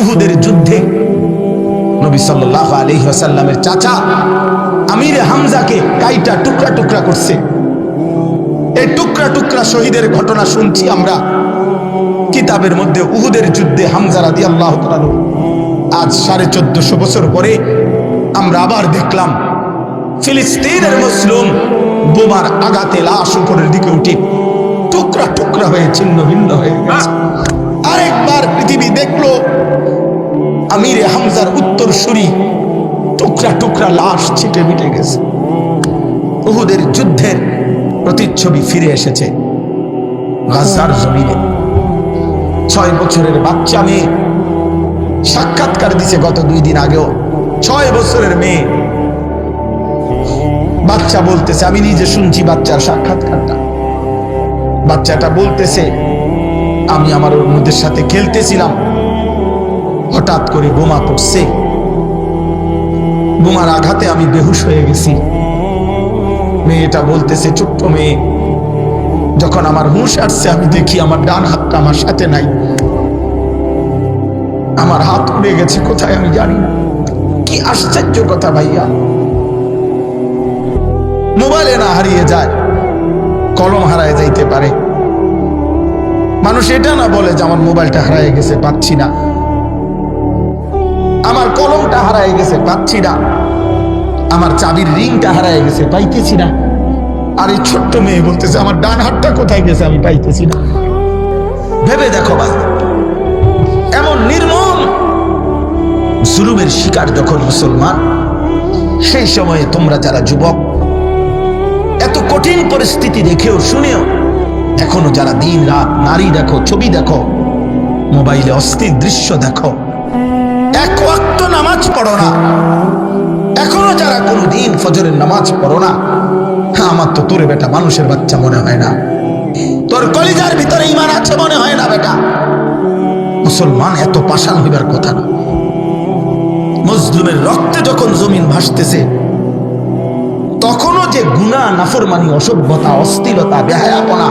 উহুদের যুদ্ধে নবী সাল্লাল্লাহু আলাইহি ওয়াসাল্লামের চাচা আমির হামজাকে কাইটা টুকরা টুকরা করছে। এই টুকরা টুকরা শহীদের ঘটনা শুনছি আমরা। কিতাবের মধ্যে উহুদের যুদ্ধে হামজা রাদি আল্লাহ আজ সাড়ে চোদ্দশো বছর পরে আমরা আবার দেখলাম, ফিলিস্তিনের মুসলিম বোমার আঘাতে লাশ উপরের দিকে উঠে টুকরা টুকরা হয়ে ছিন্ন ভিন্ন হয়ে গেছে। আমিরে হামজার উত্তর সুরি টুকরা টুকরা লাশ ছিটে মিটে গেছে। উহুদের যুদ্ধের প্রতিচ্ছবি ফিরে এসেছে গাজার জমিনে। ছয় বছরের বাচ্চা মেয়ে সাক্ষাৎকার দিছে গত দুই দিন আগেও। ছয় বছরের মেয়ে। বাচ্চা বলতেছে, আমি নিজে শুনছি বাচ্চার সাক্ষাৎকারটা। বাচ্চাটা বলতেছে, আমি আমার অন্যদের সাথে খেলতেছিলাম। হঠাৎ করে বোমা পড়ছে। বোমার আঘাতে আমি বেহুশ হয়ে গেছি। মেয়েটা বলতেছে ছোট্ট মেয়ে। যখন আমার হুঁশ আসছে, আমি দেখি আমার ডান হাতটা আমার সাথে নাই। আমার হাত উড়ে গেছে, কোথায় আমি জানি কি আশ্চর্য কথা ভাইয়া। মোবাইলে না হারিয়ে যায়, কলম হারায় যাইতে পারে। মানুষ এটা না বলে যে আমার মোবাইলটা হারায় গেছে, পাচ্ছি না। আমার কলমটা হারায় গেছে, পাচ্ছি না। আমার চাবির রিংটা হারায় গেছে, পাইতেছি না। আর এই ছোট্ট মেয়ে বলতেছে, আমার ডান হাতটা কোথায় গেছে আমি পাইতেছি না। ভেবে দেখো ভাই, এমন নির্মম জুলুমের শিকার যখন মুসলমান, সেই সময়ে তোমরা যারা যুবক, এত কঠিন পরিস্থিতি দেখেও শুনেও, এখনও যারা দিন, রাত, নারী দেখো, ছবি দেখো, মোবাইলে অস্থির দৃশ্য দেখো এক ওয়াক্ত নামাজ পড়ো না। এখনও যারা কোনো দিন ফজরের নামাজ পড়ো না হ্যাঁ আমার তো তোরে বেটা মানুষের বাচ্চা মনে হয় না। তোর কলিজার ভিতরে ইমান আছে মনে হয় না বেটা। মুসলমান এত পাষাণ হইবার কথা না। মজলুমের রক্তে যখন জমিন ভাসতেছে, তখনও যে গুণা, নাফরমানি, অসভ্যতা, অস্থিরতা, বেহায়াপনা,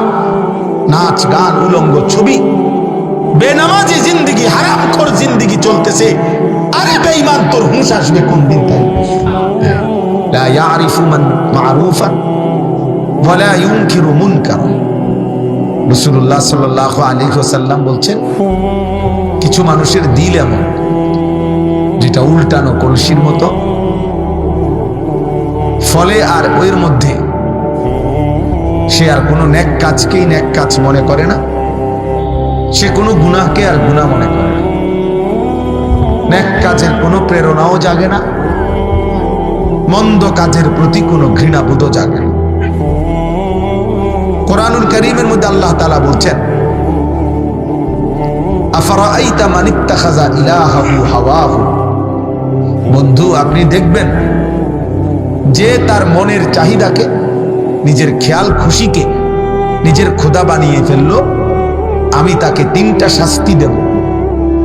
নাচ, গান, উলঙ্গ ছবি বেনামাজি জিন্দিগি, হারামখোর জিন্দিগি চলতেছে। আরে বেঈমান, তোর হুঁশ আসবে কোন দিন তাই? রাসূলুল্লাহ সাল্লাল্লাহু আলাইহি ওয়াসাল্লাম কিছু মানুষের দিল এমন, যেটা উল্টানো কলসির মতো। ফলে আর ওর মধ্যে সে আর কোনো ন্যাক কাজকেই ন্যাক কাজ মনে করে না। সে কোনো গুনাহকে আর গুনাহ মনে করে না। ন্যাক কাজের কোনো প্রেরণাও জাগে না। মন্দ কাজের প্রতি কোনো ঘৃণাবোধও জাগে না। কোরআনুল করিমের মধ্যে আল্লাহ তালা বলছেন, আফারাআইতা মান ইত্তাখাযা ইলাহাহু হাওয়াহু? বন্ধু, আপনি দেখবেন যে তার মনের চাহিদাকে, নিজের খেয়াল খুশিকে, নিজের খোদা বানিয়ে ফেলল। আমি তাকে তিনটা শাস্তি দেব।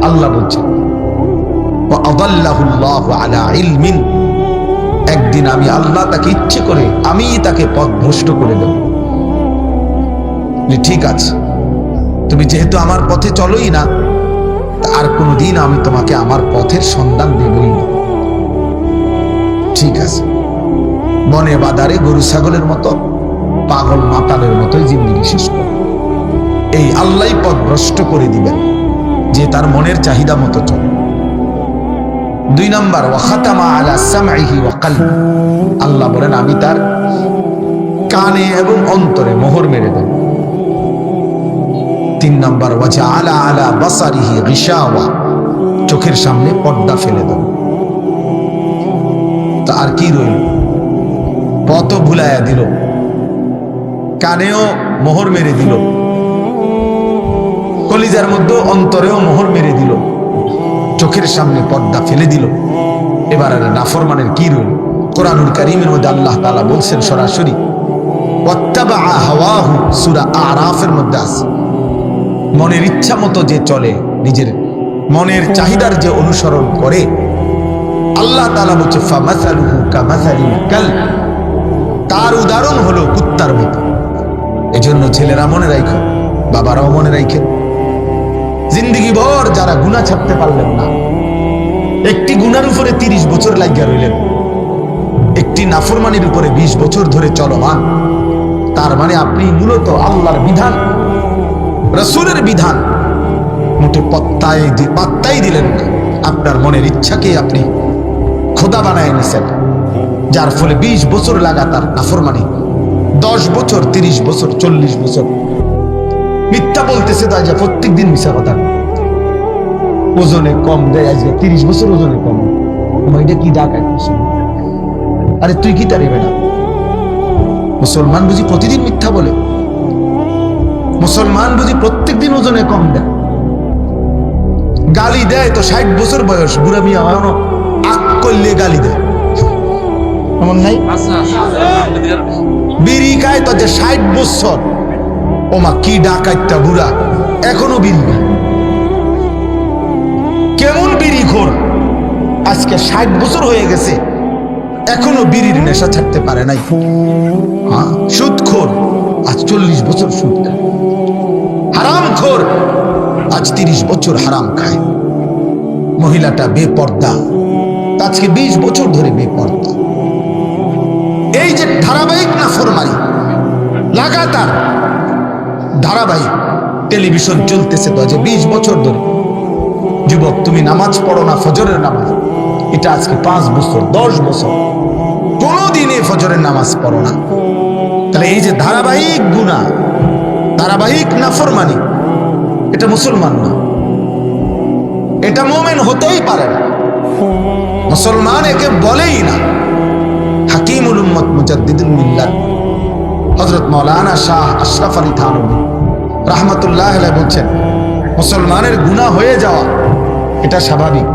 আল্লাহ বলছেন একদিন আমি আল্লাহ তাকে ইচ্ছে করে আমি তাকে পথ ভ্রষ্ট করে দেব। ঠিক আছে, তুমি যেহেতু আমার পথে চলোই না আর কোনোদিন আমি তোমাকে আমার পথের সন্ধান দেবই না। ঠিক আছে, বনে বাদারে গরু ছাগলের মতো, পাগল মাতালের মতোই জিন্দিগি শেষ করো। এই আল্লাহ পথ ভ্রষ্ট করে দিবেন, যে তার মনের চাহিদা মতো চলে। দুই নম্বর আল্লাহ বলেন, আমি তার কানে এবং অন্তরে মোহর মেরে দেব। তিন নম্বর ওয়াজা আলা আলা বাসারিহি গিশাওয়া। চোখের সামনে পর্দা ফেলে দেব। তা আর কি রইল? পথ ভুলাইয়া দিল। কানেও মোহর মেরে দিল। কলিজার মধ্যে অন্তরেও মোহর মেরে দিল। চোখের সামনে পর্দা ফেলে দিল। এবার আর নাফরমানের কি রইল? কোরআনুল করিমের মধ্যে আল্লাহ তাআলা বলছেন সরাসরি মনের ইচ্ছা মতো যে চলে, নিজের মনের চাহিদার যে অনুসরণ করে, আল্লাহ তার উদাহরণ হলো কুত্তার মতো। এজন্য ছেলেরা মনে রাখো বাবারাও মনে রাখেন জিন্দিগি ভর যারা গুণা ছাড়তে পারলেন না। একটি গুনার উপরে তিরিশ বছর লাগিয়া রইলেন। একটি নাফরমানির উপরে ২০ বছর ধরে চলমান। তার মানে আপনি মূলত আল্লাহর বিধান, রসুলের বিধান। মোটে পত্তায় পাত্তাই দিলেন না। আপনার মনের ইচ্ছাকে আপনি খোদা বানায় নিছেন। যার ফলে ২০ বছর লাগাতার নাফরমানি, দশ বছর ৩০ বছর, চল্লিশ বছর মিথ্যা বলতেছে তাই যে প্রত্যেক দিন মিশা কথা ওজনে কম দেয় আজকে তিরিশ বছর ওজনে কম। এটা কি ডাকায় আরে তুই কি তারিবে না মুসলমান বুঝি প্রতিদিন মিথ্যা বলে? মুসলমান বুঝি প্রত্যেক দিন ওজনে কম দেয়। গালি দেয় তো ষাট বছর বয়স বুড়া মিয়া এখনও আক করলে গালি দেয়। এমন নাই? বিড়ি খায় তো যে ষাট বছর। ওমা, কি ডাকাইতা বুড়া। এখনও বিড়ি। কেমন বিড়ি খোর আজকে ষাট বছর হয়ে গেছে। এখনও বিড়ির নেশা ছাড়তে পারে নাই। হ্যাঁ সুদ খোর। আজ চল্লিশ বছর সুদ হারাম খোর। আজ তিরিশ বছর হারাম খায়। মহিলাটা বেপর্দা। আজকে বিশ বছর ধরে বেপর্দা। এই যে ধারাবাহিক না ফরমারি লাগাতার ধারাবাহিক টেলিভিশন চলতেছে তো যে বিশ বছর ধরে। যুবক, তুমি নামাজ পড়ো না ফজরের নামাজ? এটা আজকে পাঁচ বছর, দশ বছর। কোনোদিনে ফজরের নামাজ পড়ো না। তাহলে এই যে ধারাবাহিক গুণা, ধারাবাহিক নাফরমানি, এটা মুসলমান না। এটা মোমেন হতেই পারে না। মুসলমান একে বলেই না। হাকিমুল উম্মত মুজাদ্দিদুল মিল্লাত। হযরত মৌলানা শাহ আশরাফ আলী থানবী রাহমাতুল্লাহ বলছেন, মুসলমানের গুণা হয়ে যাওয়া, এটা স্বাভাবিক।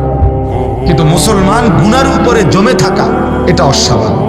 কিন্তু মুসলমান গুনার উপরে জমে থাকা, এটা অস্বাভাবিক।